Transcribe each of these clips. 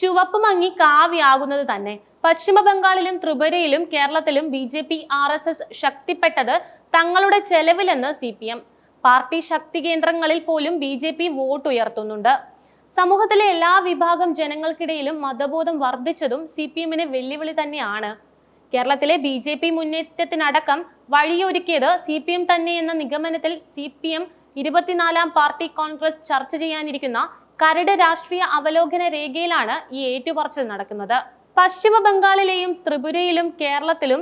ചുവപ്പ് മങ്ങി കാവ്യാകുന്നത് തന്നെ. പശ്ചിമ ബംഗാളിലും ത്രിപുരയിലും കേരളത്തിലും B J P R S S ശക്തിപ്പെട്ടത് തങ്ങളുടെ ചെലവിലെന്ന് സി പി എം. പാർട്ടി ശക്തി കേന്ദ്രങ്ങളിൽ പോലും ബി ജെ പി വോട്ട് ഉയർത്തുന്നുണ്ട് സമൂഹത്തിലെ എല്ലാ വിഭാഗം ജനങ്ങൾക്കിടയിലും മതബോധം വർദ്ധിച്ചതും സി പി എമ്മിന് വെല്ലുവിളി തന്നെയാണ്. കേരളത്തിലെ ബി ജെ പി മുന്നേറ്റത്തിനടക്കം വഴിയൊരുക്കിയത് സി പി എം തന്നെ എന്ന നിഗമനത്തിൽ സി പി എം ഇരുപത്തിനാലാം പാർട്ടി കോൺഗ്രസ് ചർച്ച ചെയ്യാനിരിക്കുന്ന കരട് രാഷ്ട്രീയ അവലോകന രേഖയിലാണ് ഈ ഏറ്റുപറച്ചിൽ നടക്കുന്നത്. പശ്ചിമ ബംഗാളിലെയും ത്രിപുരയിലും കേരളത്തിലും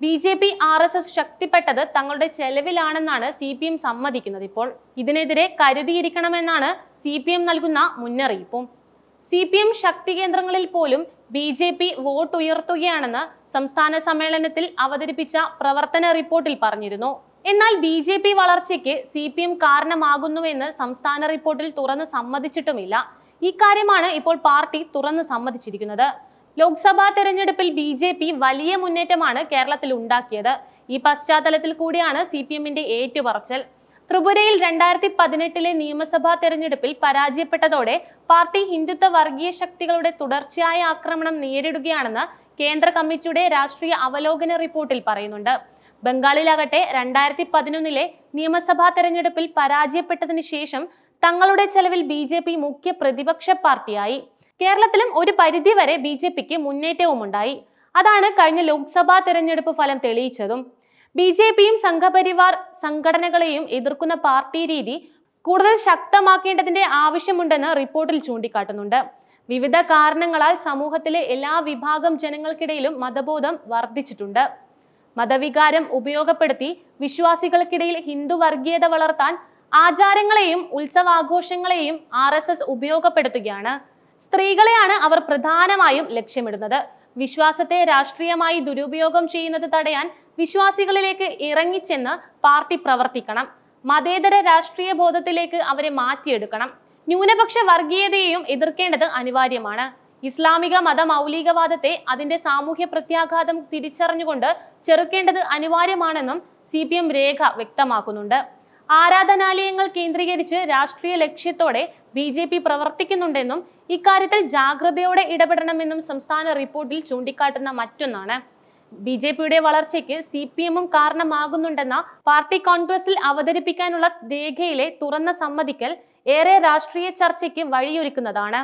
B J P R S S ശക്തിപ്പെട്ടത് തങ്ങളുടെ ചെലവിലാണെന്നാണ് സി പി എം സമ്മതിക്കുന്നത് ഇപ്പോൾ. ഇതിനെതിരെ കരുതിയിരിക്കണമെന്നാണ് സി പി എം നൽകുന്ന മുന്നറിയിപ്പും. സി പി എം ശക്തി കേന്ദ്രങ്ങളിൽ പോലും ബി ജെ പി വോട്ട് ഉയർത്തുകയാണെന്ന് സംസ്ഥാന സമ്മേളനത്തിൽ അവതരിപ്പിച്ച പ്രവർത്തന റിപ്പോർട്ടിൽ പറഞ്ഞിരുന്നു. എന്നാൽ ബി ജെ പി വളർച്ചയ്ക്ക് സി പി എം കാരണമാകുന്നുവെന്ന് സംസ്ഥാന റിപ്പോർട്ടിൽ തുറന്ന് സമ്മതിച്ചിട്ടുമില്ല. ഇക്കാര്യമാണ് ഇപ്പോൾ പാർട്ടി തുറന്ന് സമ്മതിച്ചിരിക്കുന്നത്. ലോക്സഭാ തെരഞ്ഞെടുപ്പിൽ ബി ജെ പി വലിയ മുന്നേറ്റമാണ് കേരളത്തിൽ ഉണ്ടാക്കിയത്. ഈ പശ്ചാത്തലത്തിൽ കൂടിയാണ് സി പി എമ്മിന്റെ ഏറ്റുപറച്ചൽ. ത്രിപുരയിൽ രണ്ടായിരത്തി പതിനെട്ടിലെ നിയമസഭാ തെരഞ്ഞെടുപ്പിൽ പരാജയപ്പെട്ടതോടെ പാർട്ടി ഹിന്ദുത്വ വർഗീയ ശക്തികളുടെ തുടർച്ചയായ ആക്രമണം നേരിടുകയാണെന്ന് കേന്ദ്ര കമ്മിറ്റിയുടെ രാഷ്ട്രീയ അവലോകന റിപ്പോർട്ടിൽ പറയുന്നുണ്ട്. ബംഗാളിലാകട്ടെ രണ്ടായിരത്തി പതിനൊന്നിലെ നിയമസഭാ തെരഞ്ഞെടുപ്പിൽ പരാജയപ്പെട്ടതിന് ശേഷം തങ്ങളുടെ ചെലവിൽ ബി ജെ പി മുഖ്യ പ്രതിപക്ഷ പാർട്ടിയായി. കേരളത്തിലും ഒരു പരിധിവരെ ബി ജെ പിക്ക് മുന്നേറ്റവും ഉണ്ടായി അതാണ് കഴിഞ്ഞ ലോക്സഭാ തെരഞ്ഞെടുപ്പ് ഫലം തെളിയിച്ചതും. ബി ജെ പിയും സംഘപരിവാർ സംഘടനകളെയും എതിർക്കുന്ന പാർട്ടി രീതി കൂടുതൽ ശക്തമാക്കേണ്ടതിന്റെ ആവശ്യമുണ്ടെന്ന് റിപ്പോർട്ടിൽ ചൂണ്ടിക്കാട്ടുന്നുണ്ട്. വിവിധ കാരണങ്ങളാൽ സമൂഹത്തിലെ എല്ലാ വിഭാഗം ജനങ്ങൾക്കിടയിലും മതബോധം വർദ്ധിച്ചിട്ടുണ്ട്. മതവികാരം ഉപയോഗപ്പെടുത്തി വിശ്വാസികൾക്കിടയിൽ ഹിന്ദു വർഗീയത വളർത്താൻ ആചാരങ്ങളെയും ഉത്സവാഘോഷങ്ങളെയും ആർ എസ് എസ് ഉപയോഗപ്പെടുത്തുകയാണ്. സ്ത്രീകളെയാണ് അവർ പ്രധാനമായും ലക്ഷ്യമിടുന്നത്. വിശ്വാസത്തെ രാഷ്ട്രീയമായി ദുരുപയോഗം ചെയ്യുന്നത് തടയാൻ വിശ്വാസികളിലേക്ക് ഇറങ്ങിച്ചെന്ന് പാർട്ടി പ്രവർത്തിക്കണം. മതേതര രാഷ്ട്രീയ ബോധത്തിലേക്ക് അവരെ മാറ്റിയെടുക്കണം. ന്യൂനപക്ഷ വർഗീയതയെയും എതിർക്കേണ്ടത് അനിവാര്യമാണ്. ഇസ്ലാമിക മത മൗലികവാദത്തെ അതിന്റെ സാമൂഹ്യ പ്രത്യാഘാതം തിരിച്ചറിഞ്ഞുകൊണ്ട് ചെറുക്കേണ്ടത് അനിവാര്യമാണെന്നും സി പി എം രേഖ വ്യക്തമാക്കുന്നുണ്ട്. ആരാധനാലയങ്ങൾ കേന്ദ്രീകരിച്ച് രാഷ്ട്രീയ ലക്ഷ്യത്തോടെ ബി ജെ പി പ്രവർത്തിക്കുന്നുണ്ടെന്നും ഇക്കാര്യത്തിൽ ജാഗ്രതയോടെ ഇടപെടണമെന്നും സംസ്ഥാന റിപ്പോർട്ടിൽ ചൂണ്ടിക്കാട്ടുന്ന മറ്റൊന്നാണ്. ബി ജെ പിയുടെ വളർച്ചയ്ക്ക് സി പി എമ്മും കാരണമാകുന്നുണ്ടെന്ന പാർട്ടി കോൺഗ്രസിൽ അവതരിപ്പിക്കാനുള്ള രേഖയിലെ തുറന്ന സമ്മതിക്കൽ ഏറെ രാഷ്ട്രീയ ചർച്ചയ്ക്ക് വഴിയൊരുക്കുന്നതാണ്.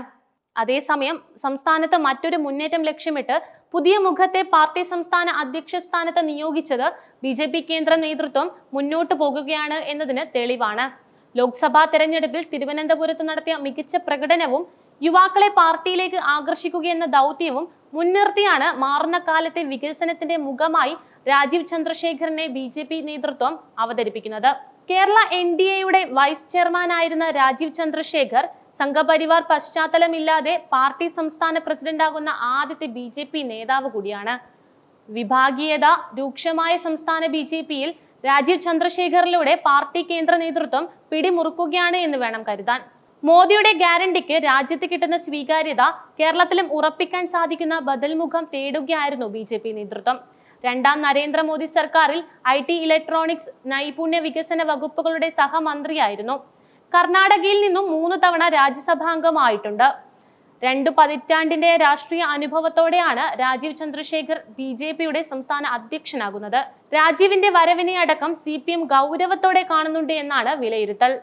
അതേസമയം സംസ്ഥാനത്ത് മറ്റൊരു മുന്നേറ്റം ലക്ഷ്യമിട്ട് പുതിയ മുഖത്തെ പാർട്ടി സംസ്ഥാന അധ്യക്ഷ സ്ഥാനത്ത് നിയോഗിച്ചത് ബി ജെ പി കേന്ദ്ര നേതൃത്വം മുന്നോട്ട് പോകുകയാണ് എന്നതിന് തെളിവാണ്. ലോക്സഭാ തെരഞ്ഞെടുപ്പിൽ തിരുവനന്തപുരത്ത് നടത്തിയ മികച്ച പ്രകടനവും യുവാക്കളെ പാർട്ടിയിലേക്ക് ആകർഷിക്കുകയെന്ന ദൗത്യവും മുൻനിർത്തിയാണ് മാറുന്ന കാലത്തെ വികസനത്തിന്റെ മുഖമായി രാജീവ് ചന്ദ്രശേഖരനെ ബി ജെ പി നേതൃത്വം അവതരിപ്പിക്കുന്നത്. കേരള എൻ ഡി എയുടെ വൈസ് ചെയർമാനായിരുന്ന രാജീവ് ചന്ദ്രശേഖർ സംഘപരിവാർ പശ്ചാത്തലമില്ലാതെ പാർട്ടി സംസ്ഥാന പ്രസിഡന്റാകുന്ന ആദ്യത്തെ ബി ജെ പി നേതാവ് കൂടിയാണ്. വിഭാഗീയത രൂക്ഷമായ സംസ്ഥാന ബി ജെ പിയിൽ രാജീവ് ചന്ദ്രശേഖറിലൂടെ പാർട്ടി കേന്ദ്ര നേതൃത്വം പിടിമുറുക്കുകയാണ് എന്ന് വേണം കരുതാൻ. മോദിയുടെ ഗ്യാരണ്ടിക്ക് രാജ്യത്ത് കിട്ടുന്ന സ്വീകാര്യത കേരളത്തിലും ഉറപ്പിക്കാൻ സാധിക്കുന്ന ബദൽമുഖം തേടുകയായിരുന്നു ബി ജെ പി നേതൃത്വം. രണ്ടാം നരേന്ദ്രമോദി സർക്കാരിൽ ഐ ടി ഇലക്ട്രോണിക്സ് നൈപുണ്യ വികസന വകുപ്പുകളുടെ സഹമന്ത്രിയായിരുന്നു. കർണാടകയിൽ നിന്നും മൂന്ന് തവണ രാജ്യസഭാംഗമായിട്ടുണ്ട്. രണ്ട് പതിറ്റാണ്ടിന്റെ രാഷ്ട്രീയ അനുഭവത്തോടെയാണ് രാജീവ് ചന്ദ്രശേഖർ ബി ജെ പിയുടെ സംസ്ഥാന അധ്യക്ഷനാകുന്നത്. രാജീവിന്റെ വരവിനെ അടക്കം സി പി എം ഗൗരവത്തോടെ കാണുന്നുണ്ട് എന്നാണ് വിലയിരുത്തൽ.